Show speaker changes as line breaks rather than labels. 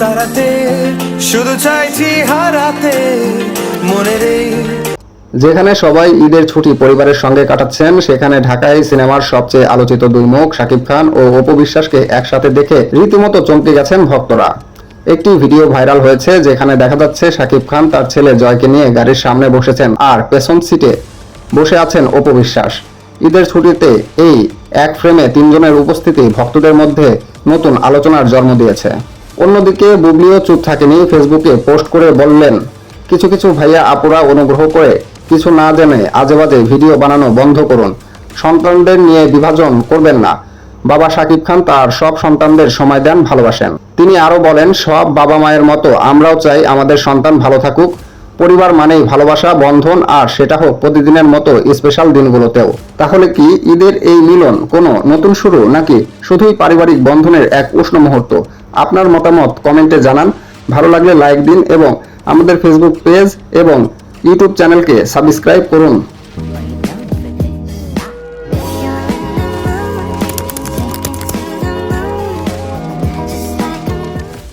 তারাতে। শুধু চাইছি হারাতে
যেখানে সবাই ঈদের ছুটি পরিবারের সঙ্গে কাটাচ্ছেন, সেখানে ঢাকায় সিনেমার সবচেয়ে আলোচিত দুই মুখ, শাকিব খান ও অপু বিশ্বাসকে একসাথে দেখে রীতিমতো চমকে গেছেন ভক্তরা। একটি ভিডিও ভাইরাল হয়েছে, যেখানে দেখা যাচ্ছে শাকিব খান তার ছেলে জয়কে নিয়ে গাড়ির সামনে বসেছেন আর পেছন সিটে বসে আছেন অপু বিশ্বাস। ঈদের ছুটিতে এই এক ফ্রেমে তিনজনের উপস্থিতি ভক্তদের মধ্যে নতুন আলোচনার জন্ম দিয়েছে। অন্যদিকে বুবলিও চুপ থাকেনি, ফেসবুকে পোস্ট করে বললেন, কিছু কিছু ভাইয়া আপুরা অনুগ্রহ করে কিছু না জেনে আজেবাজে ভিডিও বানানো বন্ধ করুন। সন্তানদের নিয়ে বিভাজন করবেন না। বাবা শাকিব খান তার সব সন্তানদের সময় দেন, ভালোবাসেন। তিনি আরও বলেন, সব বাবা মায়ের মতো, আমরাও চাই আমাদের সন্তান ভালো থাকুক। পরিবার মানেই ভালোবাসা, বন্ধন, আর সেটা হোক প্রতিদিনের মতো স্পেশাল দিনগুলোতেও। তাহলে কি ঈদের এই মিলন কোনো নতুন শুরু নাকি শুধুই পারিবারিক বন্ধনের এক উষ্ণ মুহূর্ত? আপনার মতামত কমেন্টে জানান। ভালো লাগলে লাইক দিন এবং আমাদের ফেসবুক পেজ এবং ইউটিউব চ্যানেলকে সাবস্ক্রাইব করুন।